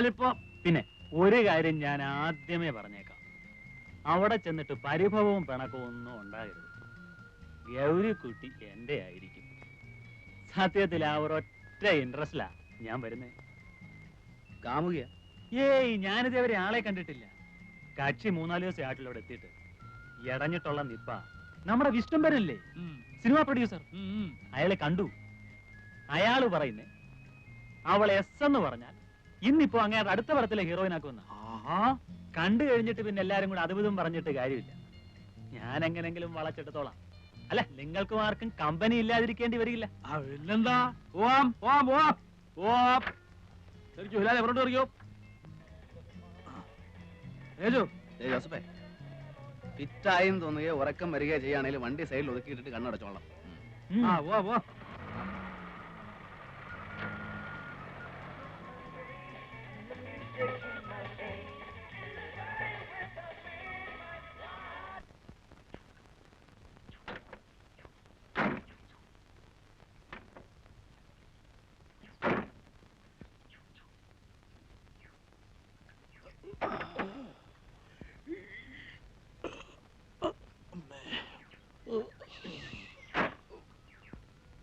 എന്നാലിപ്പോ പിന്നെ ഒരു കാര്യം ഞാൻ ആദ്യമേ പറഞ്ഞേക്കാം. അവിടെ ചെന്നിട്ട് പരിഭവവും പിണക്കവും ഒന്നും ഉണ്ടാകരുത്. ഗൗരിക്കുട്ടി എന്റെ ആയിരിക്കും. സത്യത്തിൽ ആ ഒരൊറ്റ ഇൻട്രസ്റ്റിലാ ഞാൻ വരുന്നേ. കാമുക ഏയ് ഞാനിതേവരെ ആളെ കണ്ടിട്ടില്ല. കക്ഷി മൂന്നാൽ ദിവസം ആട്ടിൽ അവിടെ എത്തിയിട്ട് എടഞ്ഞിട്ടുള്ള നിപ്പ നമ്മുടെ വിഷ്ണുംബരല്ലേ സിനിമാ പ്രൊഡ്യൂസർ അയാളെ കണ്ടു. അയാൾ പറയുന്നേ അവൾ എസ് എന്ന് പറഞ്ഞാൽ ഇന്നിപ്പോ അങ്ങനെ അടുത്ത പടത്തിലെ ഹീറോയിൻ ആക്കുന്ന കണ്ടു കഴിഞ്ഞിട്ട് പിന്നെ എല്ലാരും കൂടെ അതുവിധം പറഞ്ഞിട്ട് കാര്യമില്ല. ഞാൻ എങ്ങനെങ്കിലും വളച്ചെടുത്തോളാം. അല്ല നിങ്ങൾക്കും ആർക്കും കമ്പനി ഇല്ലാതിരിക്കേണ്ടി വരില്ല. പിന്നെന്താ? ഓം ശരിക്കും ജോസഫേ ഫിറ്റായെന്ന് തോന്നുകയോ ഉറക്കം വരികയോ ചെയ്യുകയാണെങ്കിൽ വണ്ടി സൈഡിൽ ഒതുക്കിയിട്ടിട്ട് കണ്ണടച്ചോളാം ആ ഓ പോവാ.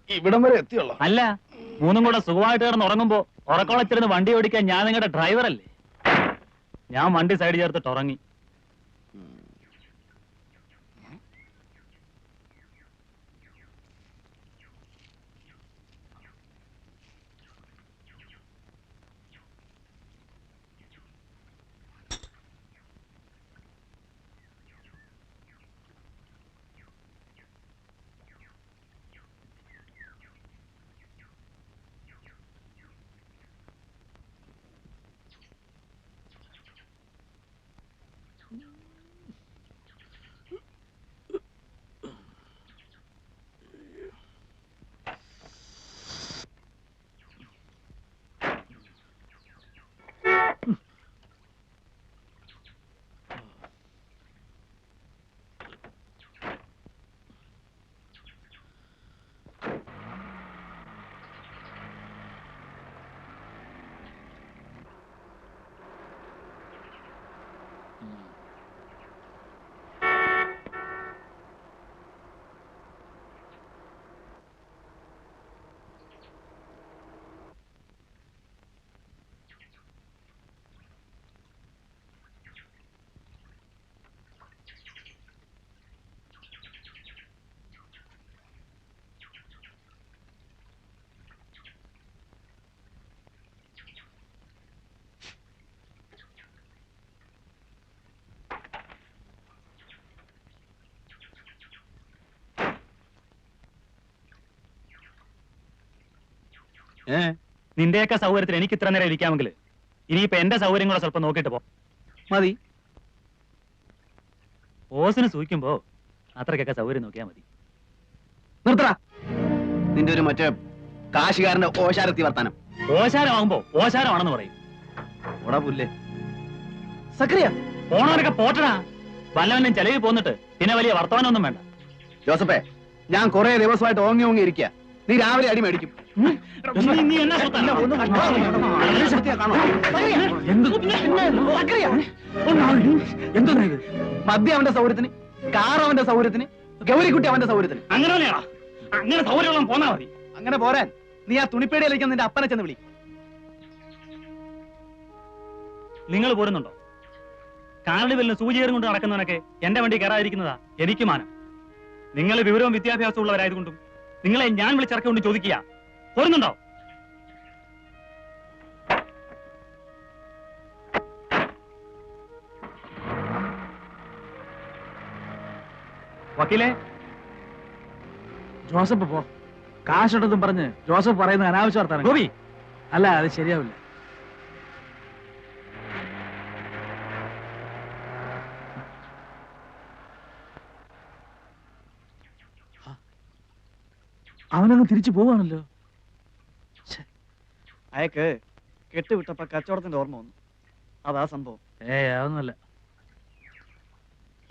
ഇവിടം വരെ എത്തിയുള്ള? അല്ല മൂന്നും കൂടെ സുഖമായിട്ട് കിടന്ന് ഉറങ്ങുമ്പോ ഉറക്കോളച്ചിരുന്ന് വണ്ടി ഓടിക്കാൻ ഞാൻ നിങ്ങളുടെ ഡ്രൈവറല്ലേ ഞാൻ വണ്ടി സൈഡ് ചേർത്തിട്ട് ഉറങ്ങി. ഏ നിന്റെയൊക്കെ സൗകര്യത്തിന് എനിക്ക് ഇത്ര നേരം ഇരിക്കാമെങ്കിൽ ഇനിയിപ്പോ എന്റെ സൗകര്യം കൂടെ സ്വല്പം നോക്കിയിട്ട് പോ. മതി. ഓസിന് സൂഹിക്കുമ്പോ അത്രക്കൊക്കെ സൗകര്യം നോക്കിയാ മതി. നിർത്തടാ. നിന്റെ ഒരു മറ്റേ കാശുകാരന്റെ ഓശാരത്തി വർത്താനം. ഓശാരമാകുമ്പോ ഓശാരമാണെന്ന് പറയും. ഓടാ പുല്ലേ. സക്രിയ. പോണവരൊക്കെ പോട്ടടാ. വല്ലവനും ചെലവിൽ പോന്നിട്ട് പിന്നെ വലിയ വർത്തമാനമൊന്നും വേണ്ട. ജോസഫേ ഞാൻ കുറെ ദിവസമായിട്ട് ഓങ്ങി ഓങ്ങി ഇരിക്കുക നീ രാവിലെ അടി മേടിക്കും. നീ- നീ എന്നാ സ്വത്താണ്? എന്താ ഇത് മദ്യം അവന്റെ സൗകര്യത്തിന് കാർ അവന്റെ സൗകര്യത്തിന് ഗൗരിക്കുട്ടി അവന്റെ സൗകര്യത്തിന് അങ്ങനെ അങ്ങനെ പോന്നാ മതി അങ്ങനെ പോരാൻ നീ ആ തുണിപ്പേടിയിലേക്ക് നിന്റെ അപ്പനെ ചെന്ന് വിളി നിങ്ങൾ പോരുന്നുണ്ടോ കാർണിവലിന് സൂചിയേറും കൊണ്ട് നടക്കുന്നവനൊക്കെ എന്റെ വണ്ടി കയറാതിരിക്കുന്നതാ എനിക്ക് മാനം നിങ്ങൾ വിവരവും വിദ്യാഭ്യാസവും ഉള്ളവരായതുകൊണ്ടും നിങ്ങളെ ഞാൻ വിളിച്ചിറക്കൊണ്ട് ചോദിക്കുക പോരുന്നുണ്ടോ വക്കീലെ. ജോസഫ് പോ. കാശുണ്ടെന്നും പറഞ്ഞ് ജോസഫ് പറയുന്ന അനാവശ്യ വർത്താനം. ഗോപി. അല്ല അത് ശരിയാവില്ല. അവനങ്ങ് തിരിച്ചു പോവാണല്ലോ. അയക്ക് കെട്ടുവിട്ടപ്പോ കച്ചവടത്തിന്റെ ഓർമ്മ വന്നു. അതാ സംഭവം. ഏ അതൊന്നുമല്ല.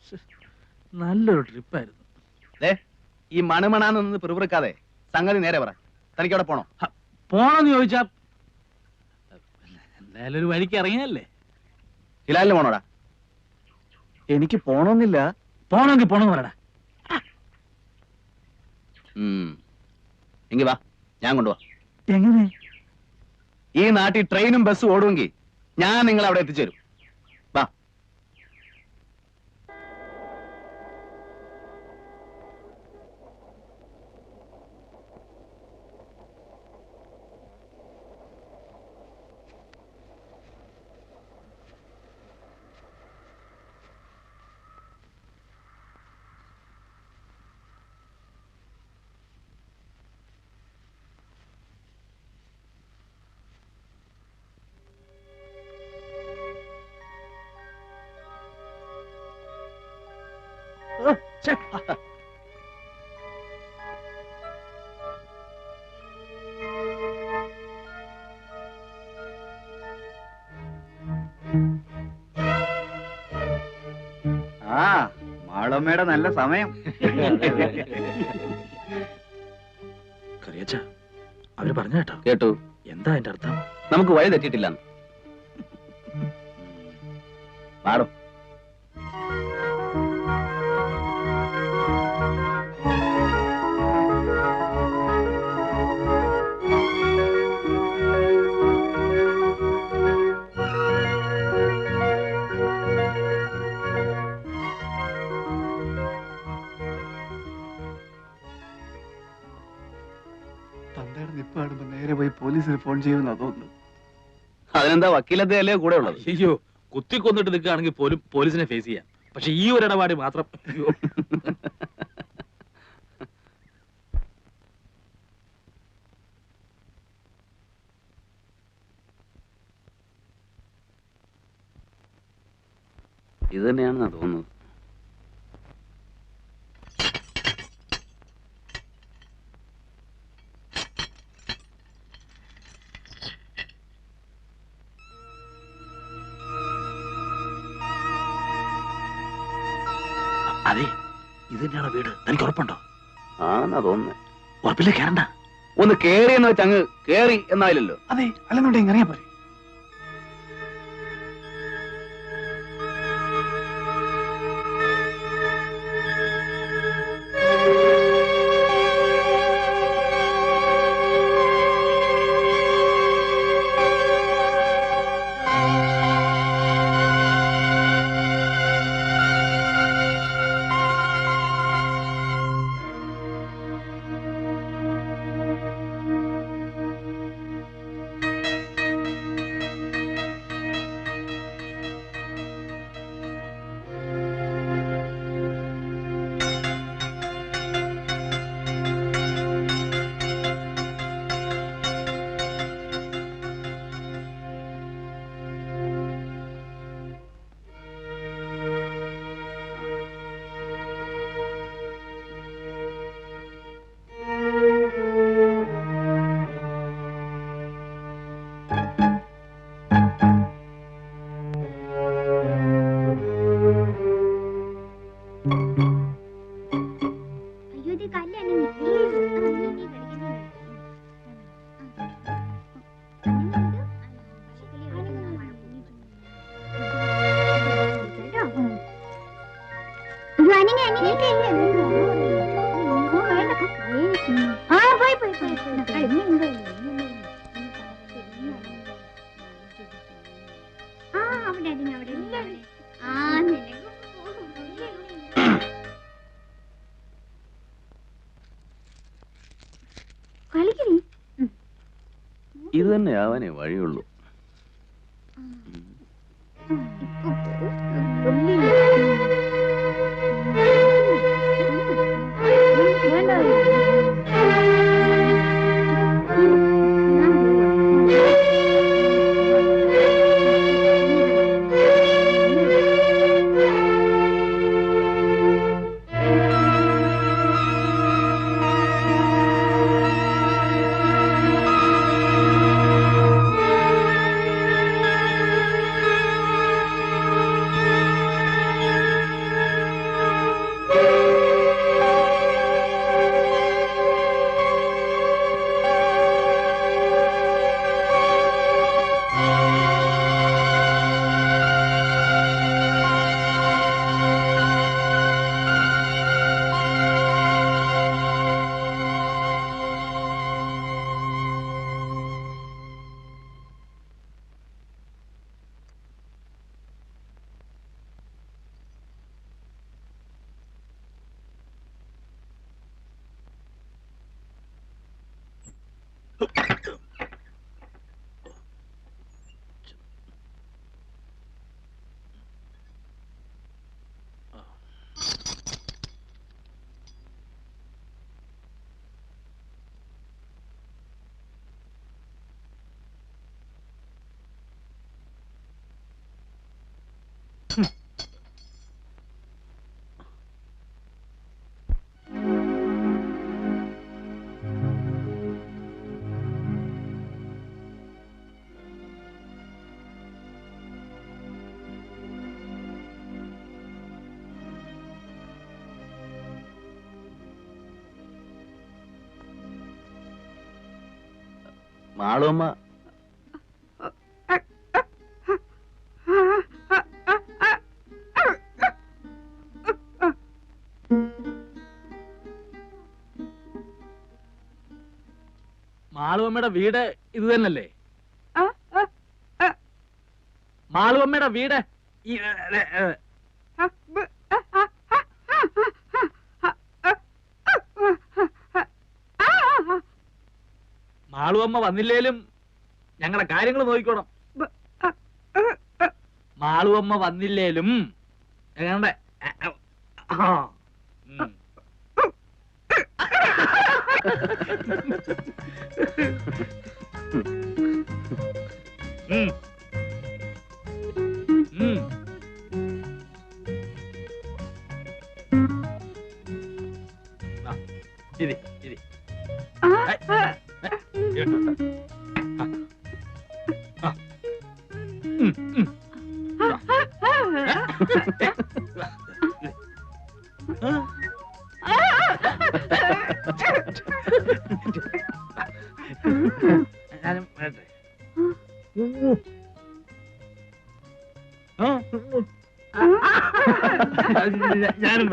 ശ്ശെ, നല്ലൊരു ട്രിപ്പായിരുന്നു. ഈ മണമണാന്ന് പിറുപിറുക്കാതെ സംഗതി നേരെ പറ. തനിക്ക് അവിടെ പോണോ പോണെന്ന് ചോദിച്ചാ എന്തായാലും ഒരു വഴിക്ക് ഇറങ്ങിയല്ലേ? ഹിലാലിന് പോണോടാ? എനിക്ക് പോണമെന്നില്ല പോണമെങ്കിൽ പോണെന്ന് പറയടാ. എങ്കി വാ ഞാൻ കൊണ്ടുപോവാ എങ്ങനെ? ഈ നാട്ടിൽ ട്രെയിനും ബസ്സും ഓടുമെങ്കിൽ ഞാൻ നിങ്ങളെ അവിടെ എത്തിച്ചേരും. സമയം. കറിയച്ച അവർ പറഞ്ഞു കേട്ടോ. കേട്ടു. എന്താ അതിന്റെ അർത്ഥം? നമുക്ക് വഴി തെറ്റിയിട്ടില്ല പാടും പോയി പോലീസിന് ഫോൺ ചെയ്യുമെന്ന് തോന്നുന്നു. അതിനെന്താ വക്കീലത്തെ അല്ലേ കൂടെ ഉള്ളത്? അയ്യോ കുത്തിക്കൊന്നിട്ട് നിൽക്കുകയാണെങ്കിൽ പോലും പോലീസിനെ ഫേസ് ചെയ്യാം. പക്ഷെ ഈ ഒരു ഇടപാട് മാത്രം. ഇത് തന്നെയാണെന്നാ തോന്നുന്നത്. ഉറപ്പില്ലേ കയറണ്ട ഒന്ന് കേറി എന്ന് വെച്ച് അങ്ങ് കേറി എന്നായില്ലല്ലോ. അതെ അല്ലെന്നുണ്ടെങ്കിൽ അറിയാൻ പോരെ. ഇത് തന്നെ ആവാനേ വഴിയുള്ളൂ. മാളുമ്മ മാളുവമ്മയുടെ വീട് ഇത് തന്നല്ലേ മാളുവമ്മയുടെ വീട് ഈ ഏ, ഏ, ഏ, മാളുവമ്മ വന്നില്ലേലും ഞങ്ങളുടെ കാര്യങ്ങൾ നോക്കിക്കോണം. മാളുവമ്മ വന്നില്ലേലും ഞങ്ങളുടെ ആ,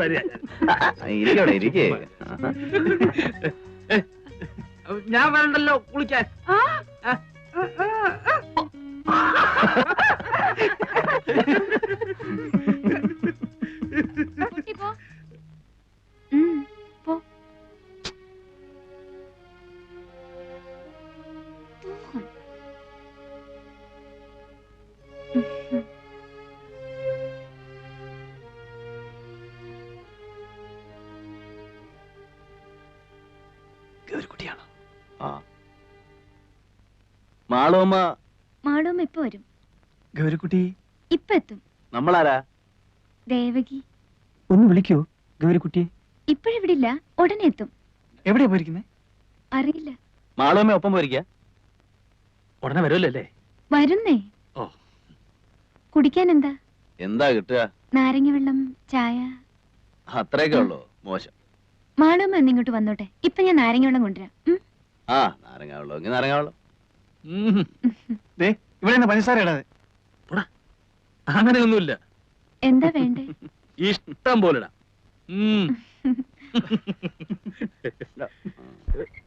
വരിക ഇരിക്കേ. ഞാൻ വരണ്ടല്ലോ കുളിക്കാൻ. ഗൗരിക്കുട്ടിയാണോ ആ. മാളോമ മാളും ഇപ്പൊ വരും. ഗൗരിക്കുട്ടി? ഇപ്പൊ എത്തും. നമ്മളാരാ? ദേവകി. ഒന്ന് വിളിക്കോ ഗൗരിക്കുട്ടിയെ ഇപ്പോഴിവിടില്ല ഉടനെ എത്തും. എവിടെയാ പോയിരിക്കുന്നത് അറിയില്ല. ഒപ്പം പോയിരിക്ക? ഉടനെ വരുമല്ലോ അല്ലേ വരുന്നേ. ഓ. കുടിക്കാൻ എന്താ എന്താ കിട്ടുക? നാരങ്ങ വെള്ളം ചായ. അത്രയൊക്കെ ഉള്ളൂ മോശം. മാളും ഇങ്ങോട്ട് വന്നോട്ടെ. ഇപ്പൊ ഞാൻ നാരങ്ങ വെള്ളം കൊണ്ടുവരാം. ഉം? ആ നാരങ്ങ വെള്ളം ഇങ്ങനെ നാരങ്ങ വെള്ളം ദേ ഇവിടെ നിന്ന് പഞ്ചസാര ഇടാതെ. അങ്ങനെയൊന്നുമില്ല. എന്താ വേണ്ടേ? ഇഷ്ടം പോലെ ഉം.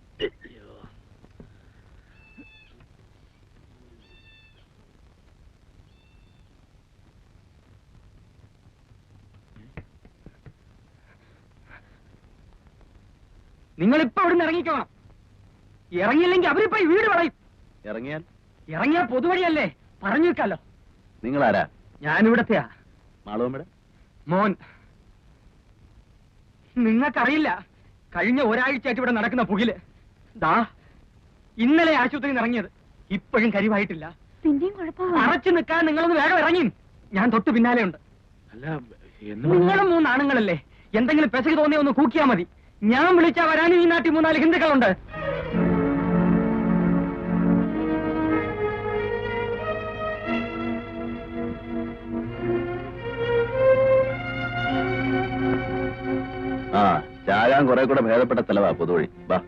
നിങ്ങൾ ഇപ്പൊ ഇവിടുന്ന് നിന്ന് ഇറങ്ങിക്കോണം. ഇറങ്ങിയില്ലെങ്കിൽ അവരിപ്പോ ഈ വീട് പറയും. ഇറങ്ങിയാൽ? ഇറങ്ങിയാൽ പൊതുവഴിയല്ലേ. പറഞ്ഞു വെക്കാലോ. നിങ്ങൾ ഞാനിവിടത്തെയാ. മാളുമ്മയുടെ മോൻ നിങ്ങൾക്കറിയില്ല. കഴിഞ്ഞ ഒരാഴ്ചയായിട്ട് ഇവിടെ നടക്കുന്ന പുകിൽ. ദാ ഇന്നലെ ആശുപത്രിയിൽ നിന്ന് ഇറങ്ങിയത്. ഇപ്പോഴും കരിവായിട്ടില്ല. പിന്നെയും അറച്ചു നിൽക്കാൻ നിങ്ങളൊന്ന് വേഗം ഇറങ്ങി ഞാൻ തൊട്ട് പിന്നാലെ ഉണ്ട്. അല്ല എന്ന് നിങ്ങളും മൂന്നാണുങ്ങളല്ലേ. എന്തെങ്കിലും പെശക് തോന്നിയ ഒന്ന് കൂക്കിയാ മതി. ഞാൻ വിളിച്ചാ വരാനും ഈ നാട്ടിൽ മൂന്നാൽ ഹിന്ദുക്കളുണ്ട്. ആ ചാകാൻ കുറെ കൂടെ ഭേദപ്പെട്ട സ്ഥലവാ പൊതുവഴി. വാ.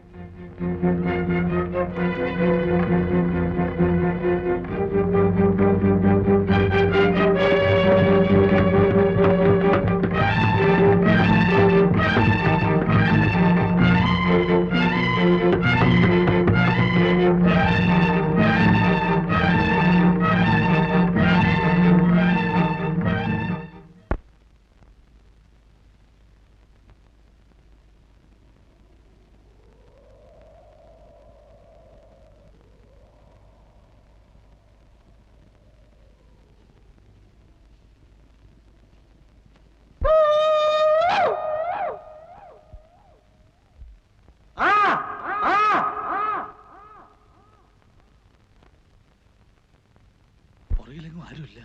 പുറകിലെങ്ങും ആരുമില്ല.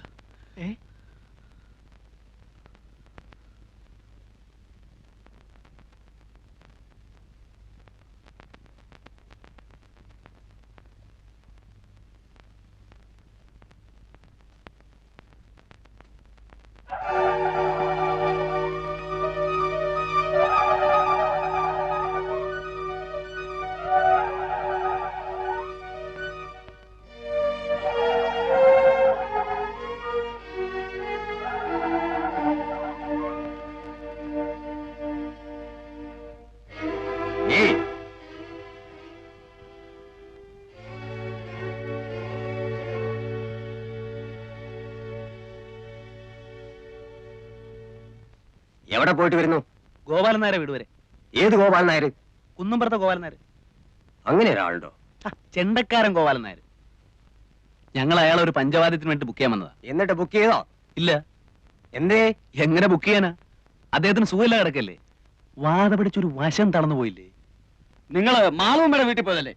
ഏ? എവിടെ പോയിട്ട് വരുന്നു? ഗോപാലൻ നായരെ വീട് വരെ. ഏത് ഗോപാലൻ നായർ? കുന്നുംപുറത്തെ ഗോപാലൻ നായർ. അങ്ങനെ ഒരാളുണ്ടോ? ചെണ്ടക്കാരൻ ഗോപാലൻ നായർ. ഞങ്ങൾ അയാളെ ഒരു പഞ്ചവാദ്യത്തിന് വേണ്ടി ബുക്ക് ചെയ്യാൻ വന്നതാ. എന്നിട്ട് ബുക്ക് ചെയ്തോ? ഇല്ല. എന്തേ? എങ്ങനെ ബുക്ക് ചെയ്യാനാ? അദ്ദേഹത്തിന് സുഖമില്ല കിടക്കല്ലേ? വാത പിടിച്ചൊരു വശം തളർന്നു പോയില്ലേ? നിങ്ങൾ മാളൂമ്മയുടെ വീട്ടിൽ പോയതല്ലേ?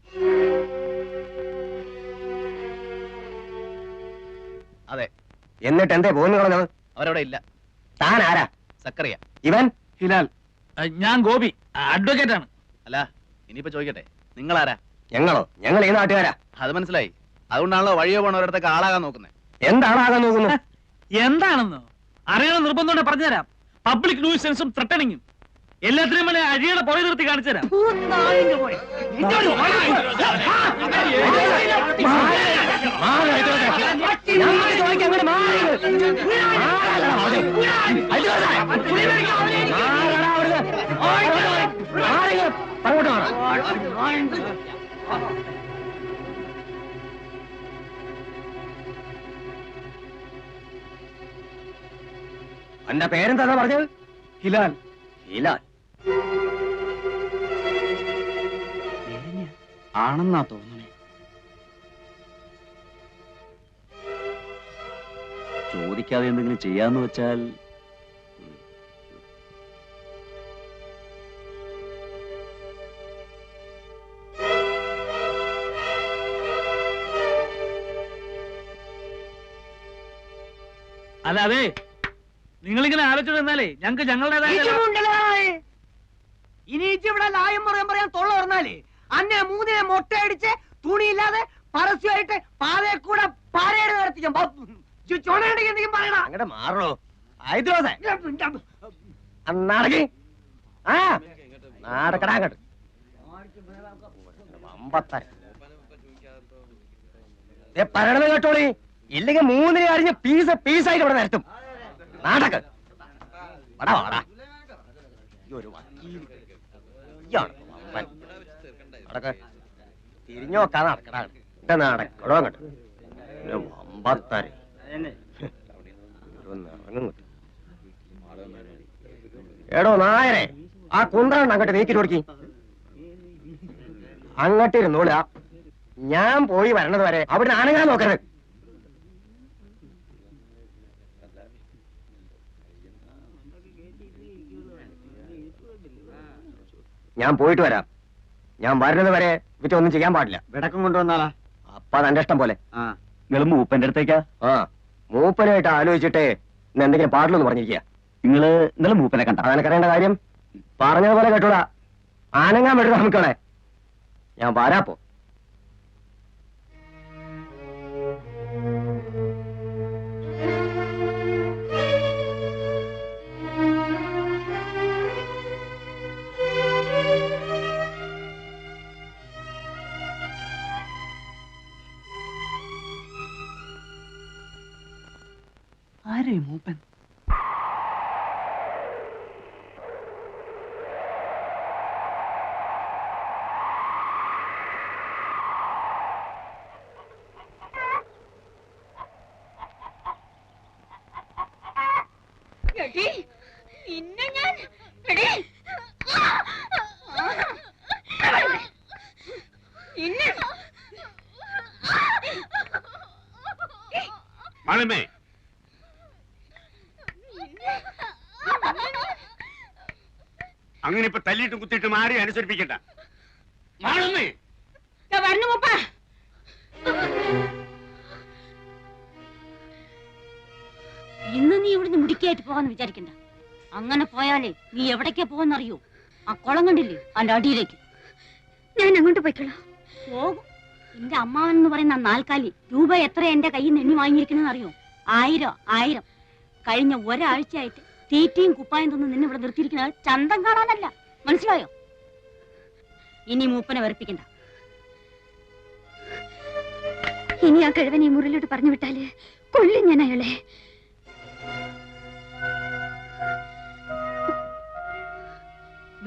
അതെ. എന്നിട്ട് എന്തേ പോകുന്നു അവരവിടെ ഇല്ല. താൻ ആരാ? സക്കറിയ ഇവൻ ഹിലാൽ ഞാൻ ഗോപി അഡ്വക്കേറ്റ് ആണ് അല്ല ഇനിയിപ്പോ ചോദിക്കട്ടെ നിങ്ങൾ ആരാ ഞങ്ങളോ ഞങ്ങൾ ഈ നാട്ടുകാരാ അത് മനസ്സിലായി അതുകൊണ്ടാണല്ലോ വഴിയോ പോണവരടുത്തൊക്കെ ആളാകാൻ നോക്കുന്നത് എന്താണാകാൻ നോക്കുന്നത് എന്താണെന്നോ അറിയണം നിർബന്ധം പറഞ്ഞുതരാം പബ്ലിക് ന്യൂസൻസും ത്രട്ടണിങ്ങും എല്ലാത്തിനും വേണ്ടി അഴിയുടെ പുറകെ നിർത്തി കാണിച്ചു തരാം എന്റെ പേരെന്താ പറഞ്ഞത്? ഹിലാൽ. ഹിലാൽ. ആണെന്നാ തോന്നുന്നേ. ചോദിക്കാതെ എന്തെങ്കിലും ചെയ്യാന്ന് വെച്ചാൽ അല്ല അതെ നിങ്ങളിങ്ങനെ ആലോചിച്ചു എന്നാലേ ഞങ്ങൾക്ക് ഞങ്ങളുടേതായ ഇനി ഇവിടെ ലായം പറയാൻ പറയാൻ തൊള്ള പറഞ്ഞാലേ അന്നെ മൂന്നിനെ മൊട്ടയടിച്ച് തുണിയില്ലാതെ പരസ്യമായിട്ട് പാതയെ കൂടെ പാരയുടെ പറയണ അങ്ങടെ മാറണോ? ആ നടക്കടാ അങ്ങോട്ട് പറയണത് കേട്ടോളി. ഇല്ലെങ്കിൽ മൂന്നിനെ അറിഞ്ഞ് പീസ് പീസായിട്ട് ഇവിടെ നിരത്തും. നാടക. വടാ വാടാ ഒരു വക്കീൽ. ഇയാൾ തിരിഞ്ഞു നോക്കാൻ നടക്കടാ നടക്കടോ അങ്ങോട്ട് ഇറങ്ങും എടോ നായരെ ആ കുന്ത്രണ്ട് അങ്ങോട്ട് നീക്കിട്ട് കൊടുക്കി. അങ്ങോട്ട് ഇരുന്നോള ഞാൻ പോയി വരണത് വരെ അവിടെ അനങ്ങാൻ നോക്കരുത്. ഞാൻ പോയിട്ട് വരാം. ഞാൻ വരുന്നത് വരെ വിറ്റൊന്നും ചെയ്യാൻ പാടില്ല. വിടക്കം കൊണ്ടുവന്നാളാ? അപ്പൊ തന്റെ ഇഷ്ടം പോലെ. ആ. ഉപ്പന്റെ മൂപ്പന്റെ അടുത്തേക്കാ. ആ. മൂപ്പനായിട്ട് ആലോചിച്ചിട്ട് ഇന്ന് എന്തെങ്കിലും പാടില്ലെന്ന് പറഞ്ഞിരിക്കുക. നിങ്ങൾ ഇന്നലെ മൂപ്പനെ കണ്ട. അതെനിക്കറിയേണ്ട കാര്യം. പറഞ്ഞതുപോലെ കേട്ടോടാ. ആനങ്ങാൻ വേണ്ടി നമുക്കണേ ഞാൻ വരാപ്പോ ആരേ മൂപ്പൻ തല്ലിയിട്ട് കുത്തിയിട്ടും ആരെയും അനുസരിപ്പിക്കണ്ട. മാളമ്മേ. വരണു മൂപ്പ. ഇന്ന് നീ ഇവിടുന്ന് മുടിക്കായിട്ട് പോകാന്ന് വിചാരിക്കണ്ട. അങ്ങനെ പോയാലേ നീ എവിടേക്കാ പോകാന്നറിയോ ആ കുളം കണ്ടില്ലേ? അതിന്റെ അടിയിലേക്ക്. ഞാൻ അങ്ങോട്ട് പോയിക്കോളാം. പോകും. എന്റെ അമ്മാവൻ എന്ന് പറയുന്ന നാൽക്കാലി രൂപ എത്ര എന്റെ കയ്യിൽ നിന്ന് എണ്ണി വാങ്ങിയിരിക്കണെന്ന് അറിയോ ആയിരം ആയിരം. കഴിഞ്ഞ ഒരാഴ്ചയായിട്ട് തീറ്റയും കുപ്പായം തന്ന് നിന്നെ ഇവിടെ നിർത്തിയിരിക്കുന്നത് ചന്തം കാണാനല്ല. മനസ്സിലായോ? ഇനി മൂപ്പനെ വെറുപ്പിക്കണ്ട. ഇനി ആ കിഴവൻ ഈ മുറിലോട്ട് പറഞ്ഞു വിട്ടാൽ കൊല്ലും ഞാൻ അയാളെ.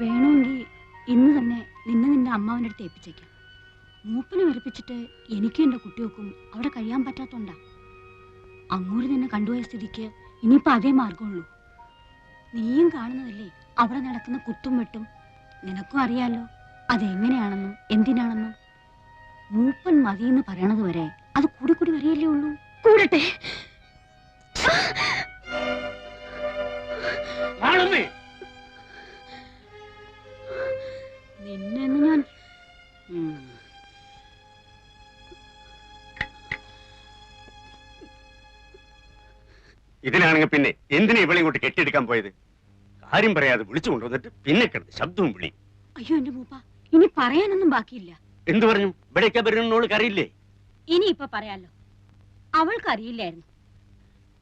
വേണമെങ്കിൽ ഇന്ന് തന്നെ നിന്നെ നിന്റെ അമ്മാവിന്റെ അടുത്ത് ഏൽപ്പിച്ചേക്കാം. മൂപ്പനെ വെറുപ്പിച്ചിട്ട് എനിക്കും എന്റെ കുട്ടികൾക്കും അവിടെ കഴിയാൻ പറ്റാത്തോണ്ടാ. അങ്ങോട്ട് നിന്നെ കണ്ടുപോയ സ്ഥിതിക്ക് ഇനിയിപ്പോ അതേ മാർഗമുള്ളൂ നീയും കാണുന്നതല്ലേ? അവിടെ നടക്കുന്ന കുത്തും വെട്ടും നിനക്കും അറിയാലോ. അതെങ്ങനെയാണെന്നും എന്തിനാണെന്നും. മൂപ്പൻ മതിയെന്ന് പറയണത് വരെ അത് കൂടി കൂടി വരികയല്ലേ ഉള്ളൂ. കൂടട്ടെ. നിന്നെന്ന് നിന്നെ ഞാൻ ഉം. ഇതിനാണെങ്കിൽ പിന്നെ എന്തിനാ ഇവളെ ഇങ്ങോട്ട് കെട്ടിയെടുക്കാൻ പോയത്? കാര്യം പറയാതെ വിളിച്ചു കൊണ്ടുവന്നിട്ട് പിന്നെ കിടന്ന് ശബ്ദവും വിളി. അയ്യോ എന്റെ മൂപ്പ ഇനി പറയാനൊന്നും ബാക്കിയില്ല. എന്തു പറഞ്ഞു? ഇവിടേക്കാ വരുന്നോൾക്ക് അറിയില്ലേ? ഇനി ഇപ്പൊ പറയാലോ. അവൾക്ക് അറിയില്ലായിരുന്നു.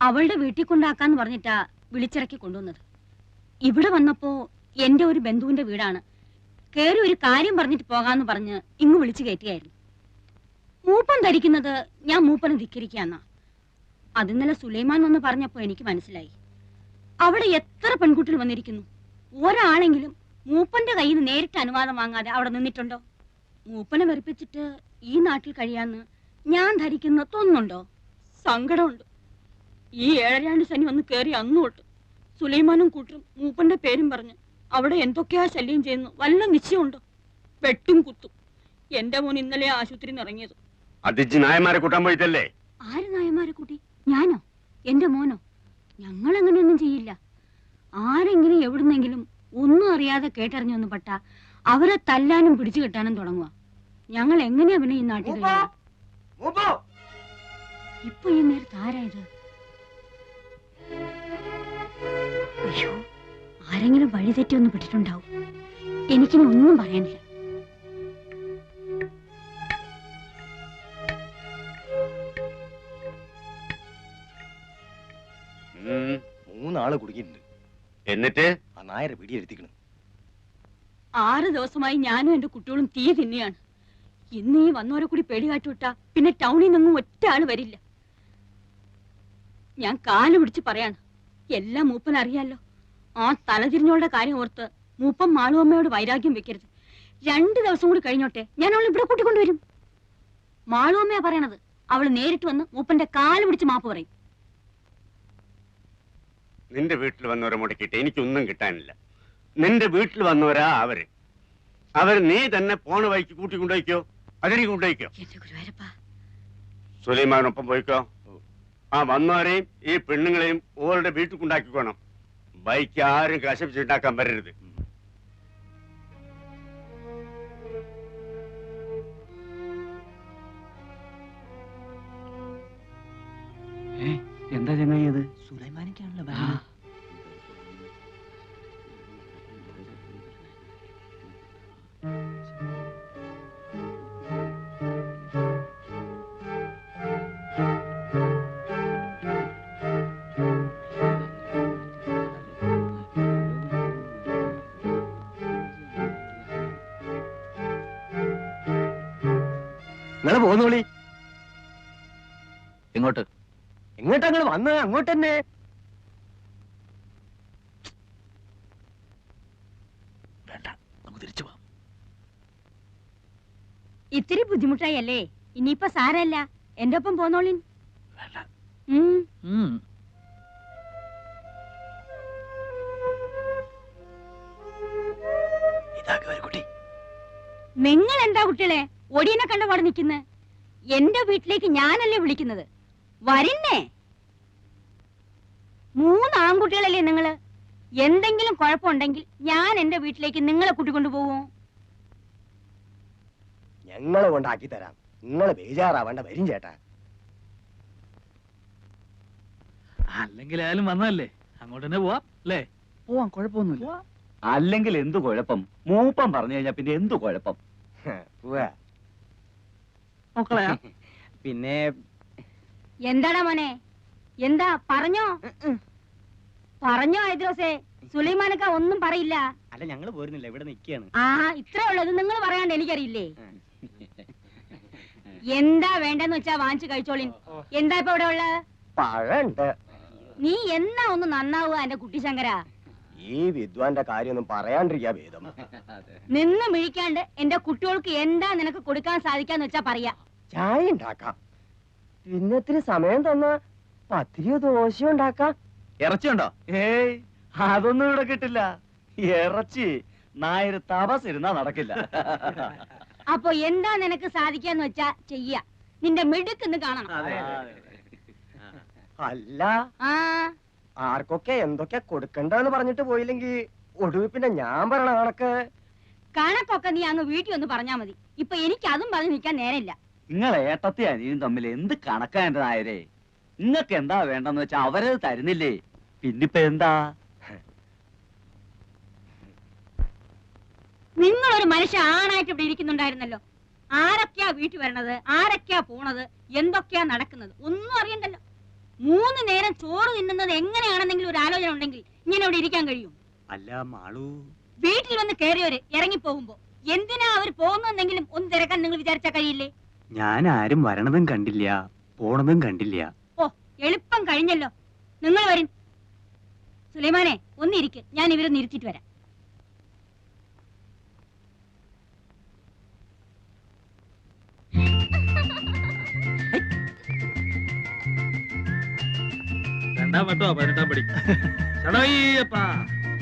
അവളുടെ വീട്ടിൽ കൊണ്ടാക്കാന്ന് പറഞ്ഞിട്ടാ വിളിച്ചിറക്കി കൊണ്ടുവന്നത്. ഇവിടെ വന്നപ്പോ എന്റെ ഒരു ബന്ധുവിന്റെ വീടാണ്. കേറി ഒരു കാര്യം പറഞ്ഞിട്ട് പോകാന്ന് പറഞ്ഞ് ഇങ്ങ് വിളിച്ചു കയറ്റിയായിരുന്നു മൂപ്പൻ ധരിക്കുന്നത് ഞാൻ മൂപ്പനെ ധിക്കരിക്കാന്നാ. അതിന്നലെ സുലൈമാൻ വന്ന് പറഞ്ഞപ്പോ എനിക്ക് മനസ്സിലായി. അവിടെ എത്ര പെൺകുട്ടികൾ വന്നിരിക്കുന്നു? ഒരാളെങ്കിലും മൂപ്പന്റെ കയ്യിൽ നിന്ന് നേരിട്ട് അനുവാദം വാങ്ങാതെ അവിടെ നിന്നിട്ടുണ്ടോ? മൂപ്പനെ വെറുപ്പിച്ചിട്ട് ഈ നാട്ടിൽ കഴിയാന്ന് ഞാൻ ധരിക്കുന്ന തോന്നുന്നുണ്ടോ? സങ്കടമുണ്ട്. ഈ ഏഴരാണ്ട് ശനി വന്ന് കയറി അന്നു തൊട്ട് സുലൈമാനും കൂട്ടരും മൂപ്പന്റെ പേരും പറഞ്ഞ് അവിടെ എന്തൊക്കെയാ ശല്യം ചെയ്യുന്നു വല്ല നിശ്ചയമുണ്ടോ? വെട്ടും കുത്തും. എന്റെ മോൻ ഇന്നലെ ആശുപത്രിയിൽ നിന്ന് ഇറങ്ങിയത്. അതിജ് നായന്മാരെ കൂട്ടാൻ പോയിട്ടല്ലേ? ആര് നായന്മാരെ കൂട്ടി? ഞാനോ? എന്റെ മോനോ? ഞങ്ങൾ അങ്ങനെയൊന്നും ചെയ്യില്ല. ആരെങ്കിലും എവിടുന്നെങ്കിലും ഒന്നും അറിയാതെ കേട്ടറിഞ്ഞൊന്ന് പെട്ട അവരെ തല്ലാനും പിടിച്ചു കെട്ടാനും തുടങ്ങുക ഞങ്ങൾ എങ്ങനെയാ പിന്നെ ഈ നാട്ടിൽ ഇപ്പൊ ഈ നേരത്ത് ആരായത്? അയ്യോ ആരെങ്കിലും വഴിതെറ്റി ഒന്ന് പെട്ടിട്ടുണ്ടാവും. എനിക്കിനി ഒന്നും പറയാനില്ല. മൂന്നാൾ കുടുങ്ങിയിട്ടുണ്ട്. എന്നിട്ട്? ആ നായരെ പിടിയെടുത്തിക്കണം ആറ് ദിവസമായി ഞാനും എന്റെ കുട്ടികളും തീ തിന്നെയാണ്. ഇന്ന് ഈ വന്നവരെ കൂടി പേടികാട്ടി വിട്ടാ പിന്നെ ടൗണിൽ നിന്നും ഒറ്റ ആൾ വരില്ല. ഞാൻ കാൽ പിടിച്ച് പറയാണ് എല്ലാം മൂപ്പൻ അറിയാലോ. ആ തലതിരിഞ്ഞോളുടെ കാര്യം ഓർത്ത് മൂപ്പൻ മാളുവമ്മയോട് വൈരാഗ്യം വെക്കരുത്. രണ്ട് ദിവസം കൂടി കഴിഞ്ഞോട്ടെ ഞാൻ അവളെ ഇവിടെ കൂട്ടിക്കൊണ്ടുവരും. മാളുവമ്മയാ പറയണത്. അവൾ നേരിട്ട് വന്ന് മൂപ്പന്റെ കാൽ പിടിച്ച് മാപ്പ് പറയും. നിന്റെ വീട്ടിൽ വന്നവരെ മുടക്കിയിട്ട് എനിക്കൊന്നും കിട്ടാനില്ല. നിന്റെ വീട്ടിൽ വന്നവരാ അവർ. അവർ നീ തന്നെ പോണ വഴിക്ക് കൂട്ടി കൊണ്ടുപോയിക്കോ അതിരി കൊണ്ടുപോയിക്കോ സുലൈമാനൊപ്പം പോയിക്കോ. ആ വന്നവരെയും ഈ പെണ്ണുങ്ങളെയും ഓരുടെ വീട്ടിൽ കൊണ്ടാക്കിക്കോണം. ബൈക്ക് ആരും കശപ്പിച്ചുണ്ടാക്കാൻ വരരുത്. എന്താ ചങ്ങായി അത്? സുലൈമാനിക്കാണല്ലോ നിങ്ങൾ പോന്നോളി നിങ്ങൾ വന്നത് അങ്ങോട്ട് തന്നെ. വേണ്ട നമുക്ക് തിരിച്ചു പോവാം ഇത്തിരി ബുദ്ധിമുട്ടായല്ലേ? ഇനിയിപ്പൊ സാരല്ല. എന്റെ ഒപ്പം പോന്നോളിൻ. വേണ്ട. ഉം. ഉം. ഇതാ കുട്ടി. നിങ്ങൾ എന്താ കുട്ടികളെ? ഒടിയനെ കണ്ട പാടെ നിൽക്കുന്നത് എന്റെ വീട്ടിലേക്ക് ഞാനല്ലേ വിളിക്കുന്നത്? വരിന്നേ. ആൺകുട്ടികളല്ലേ നിങ്ങൾ എന്തെങ്കിലും കുഴപ്പമുണ്ടെങ്കിൽ ഞാൻ എന്റെ വീട്ടിലേക്ക് നിങ്ങളെ കൂട്ടിക്കൊണ്ടു പോവും? ഞങ്ങളെ കൊണ്ടാക്കി തരാം. നിങ്ങളെ ബേജാറാവേണ്ട. വരും ചേട്ടാ. അല്ലെങ്കിൽ ആയാലും വന്നതല്ലേ? അങ്ങോട്ട് തന്നെ പോവാം അല്ലേ? പോവാം കുഴപ്പമൊന്നുമില്ല. അല്ലെങ്കിൽ എന്തു കുഴപ്പം? മൂപ്പം പറഞ്ഞു കഴിഞ്ഞാ പിന്നെ എന്തു കുഴപ്പം? പോവാ. മക്കളെ. പിന്നെ എന്താടാ മോനെ? എന്താ പറഞ്ഞോ? പറഞ്ഞോ ഐദ്രോസേ സുലൈമാനക്ക ഒന്നും പറയില്ല. അല്ല ഞങ്ങൾ പോരുന്നില്ല. ഇവിടെ നിൽക്കുകയാണ്. ആ ഇത്രേ ഉള്ളത് നിങ്ങൾ പറയാണ്ട് എനിക്കറിയില്ലേ? എന്താ വേണ്ടെന്ന് വെച്ചാ വാങ്ങിച്ചു കഴിച്ചോളി. എന്താ ഇപ്പൊ ഇവിടെ ഉള്ളത്? പഴണ്ട്. നീ എന്നാ ഒന്ന് നന്നാവുക എന്റെ കുട്ടി ശങ്കര? ഈ വിദ്വാന്റെ കാര്യമൊന്നും പറയാണ്ടിരിക്കാ ഭേദം. നിന്ന് മിഴിക്കാണ്ട് എന്റെ കുട്ടികൾക്ക് എന്താ നിനക്ക് കൊടുക്കാൻ സാധിക്കാന്ന് വെച്ചാ പറയാ. ചായ ഉണ്ടാക്കാം. പിന്നെ സമയം തന്ന പത്തിരിയോ ദോശയോ ഉണ്ടാക്കാം. ഇറച്ചിയുണ്ടോ? ഏയ് അതൊന്നും ഇവിടെ കിട്ടില്ല. ഇറച്ചി നായർ തപസ് ഇരുന്നാ നടക്കില്ല. അപ്പൊ എന്താ നിനക്ക് സാധിക്കാന്ന് വെച്ചാ ചെയ്യ. നിന്റെ മിടുക്കെന്ന് കാണണം. അല്ല ആ. ആർക്കൊക്കെ എന്തൊക്കെ കൊടുക്കണ്ടെന്ന് പറഞ്ഞിട്ട് പോയില്ലെങ്കി ഒടുവിൽ പിന്നെ ഞാൻ പറയണ കണക്ക്. കണക്കൊക്കെ നീ അങ്ങ് വീട്ടിൽ ഒന്ന് പറഞ്ഞാ മതി. ഇപ്പൊ എനിക്ക് അതും പറഞ്ഞു നിൽക്കാൻ നേരമില്ല. നിങ്ങൾ ഏട്ടത്തെ അനിയും തമ്മിൽ എന്ത് കണക്കാ എന്റെ നായരെ? നിങ്ങൾക്ക് എന്താ വേണ്ടെന്ന് വെച്ചാ അവരത് തരുന്നില്ലേ? പിന്നിപ്പോ എന്താ? ഒരു മനുഷ്യ ആണായിട്ട് ഇവിടെ ഇരിക്കുന്നുണ്ടായിരുന്നല്ലോ. ആരൊക്കെയാ വീട്ടിൽ വരണത്? ആരൊക്കെയാ പോണത്? എന്തൊക്കെയാ നടക്കുന്നത്? ഒന്നും അറിയണ്ടല്ലോ. മൂന്ന് നേരം ചോറ് തിന്നുന്നത് എങ്ങനെയാണെന്നെങ്കിലും ഒരു ആലോചന ഉണ്ടെങ്കിൽ ഇങ്ങനെ ഇവിടെ ഇരിക്കാൻ കഴിയും. അല്ല മാളു. വീട്ടിൽ വന്ന് കയറിയവര് ഇറങ്ങി പോകുമ്പോ എന്തിനാ അവർ പോകുന്നെങ്കിലും ഒന്ന് തിരക്കാൻ നിങ്ങൾ വിചാരിച്ചാ കഴിയില്ലേ? ഞാൻ ആരും വരണതും കണ്ടില്ല പോണതും കണ്ടില്ല. ഓ എളുപ്പം കഴിഞ്ഞല്ലോ. നിങ്ങൾ വരും. സുലൈമാനെ ഒന്നിരിക്ക്. ഞാൻ ഇവരെ നിരുത്തിട്ട് വരാം. രണ്ടാം വട്ടോ പതിനെട്ടാം പടി.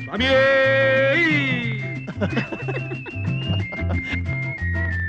സ്വാമിയേ.